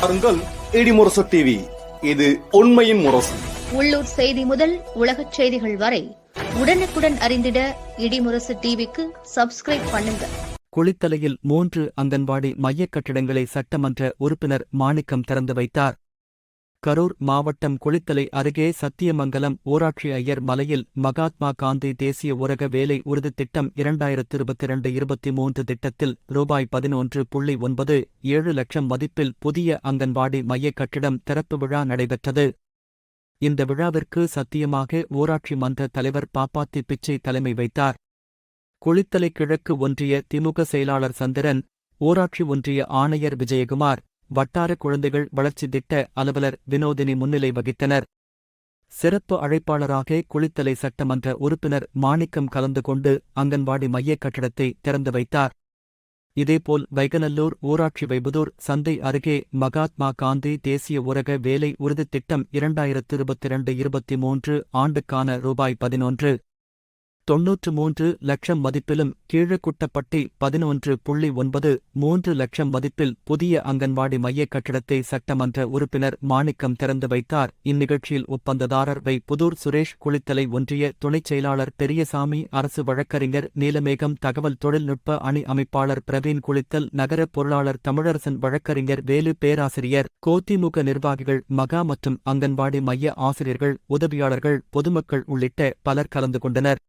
பாருங்கள் இடிமுரசு டிவி இது உண்மையின் முரசு. உள்ளூர் செய்தி முதல் உலகச் செய்திகள் வரை உடனுக்குடன் அறிந்திட இடிமுரசு டிவிக்கு சப்ஸ்கிரைப் பண்ணுங்க. குளித்தலையில் மூன்று அங்கன்வாடி மையக் கட்டிடங்களை சட்டமன்ற உறுப்பினர் மாணிக்கம் திறந்து வைத்தார். கரூர் மாவட்டம் குளித்தலை அருகே சத்தியமங்கலம் ஊராட்சி ஐயர் மலையில் மகாத்மா காந்தி தேசிய ஊரக வேலை உறுதி திட்டம் இரண்டாயிரத்து இருபத்தி இரண்டு இருபத்தி மூன்று திட்டத்தில் ரூபாய் பதினொன்று புள்ளி ஒன்பது ஏழு லட்சம் மதிப்பில் புதிய அங்கன்வாடி மையக் கட்டிடம் திறப்பு விழா நடைபெற்றது. இந்த விழாவிற்கு சத்தியமாக ஊராட்சி மன்ற தலைவர் பாப்பாத்தி பிச்சை தலைமை வைத்தார். குளித்தலை கிழக்கு ஒன்றிய திமுக செயலாளர் சந்திரன் ஊராட்சி ஒன்றிய ஆணையர் விஜயகுமார் வட்டார குழந்தைகள் வளர்ச்சி திட்ட அலுவலர் வினோதினி முன்னிலை வகித்தனர். சிறப்பு அழைப்பாளராக குளித்தலை சட்டமன்ற உறுப்பினர் மாணிக்கம் கலந்து கொண்டு அங்கன்வாடி மையக் கட்டடத்தை திறந்து வைத்தார். இதேபோல் வைகநல்லூர் ஊராட்சி வைபுதூர் சந்தை அருகே மகாத்மா காந்தி தேசிய ஊரக வேலை உறுதித் திட்டம் இரண்டாயிரத்து இருபத்தி இரண்டு இருபத்தி மூன்று ஆண்டுக்கான ரூபாய் பதினொன்று. தொன்னூற்று மூன்று லட்சம் மதிப்பிலும் கீழக்குட்டப்பட்டி பதினொன்று புள்ளி ஒன்பது மூன்று லட்சம் மதிப்பில் புதிய அங்கன்வாடி மையக் கட்டிடத்தை சட்டமன்ற உறுப்பினர் மாணிக்கம் திறந்து வைத்தார். இந்நிகழ்ச்சியில் ஒப்பந்ததாரர் வை புதூர் சுரேஷ் குளித்தலை ஒன்றிய துணைச் செயலாளர் பெரியசாமி அரசு வழக்கறிஞர் நீலமேகம் தகவல் தொழில்நுட்ப அணி அமைப்பாளர் பிரவீன் குளித்தல் நகர பொருளாளர் தமிழரசன் வழக்கறிஞர் வேலு பேராசிரியர் கோதிமுக நிர்வாகிகள் மகா மற்றும் அங்கன்வாடி மைய ஆசிரியர்கள் உதவியாளர்கள் பொதுமக்கள் உள்ளிட்ட பலர் கலந்து கொண்டனர்.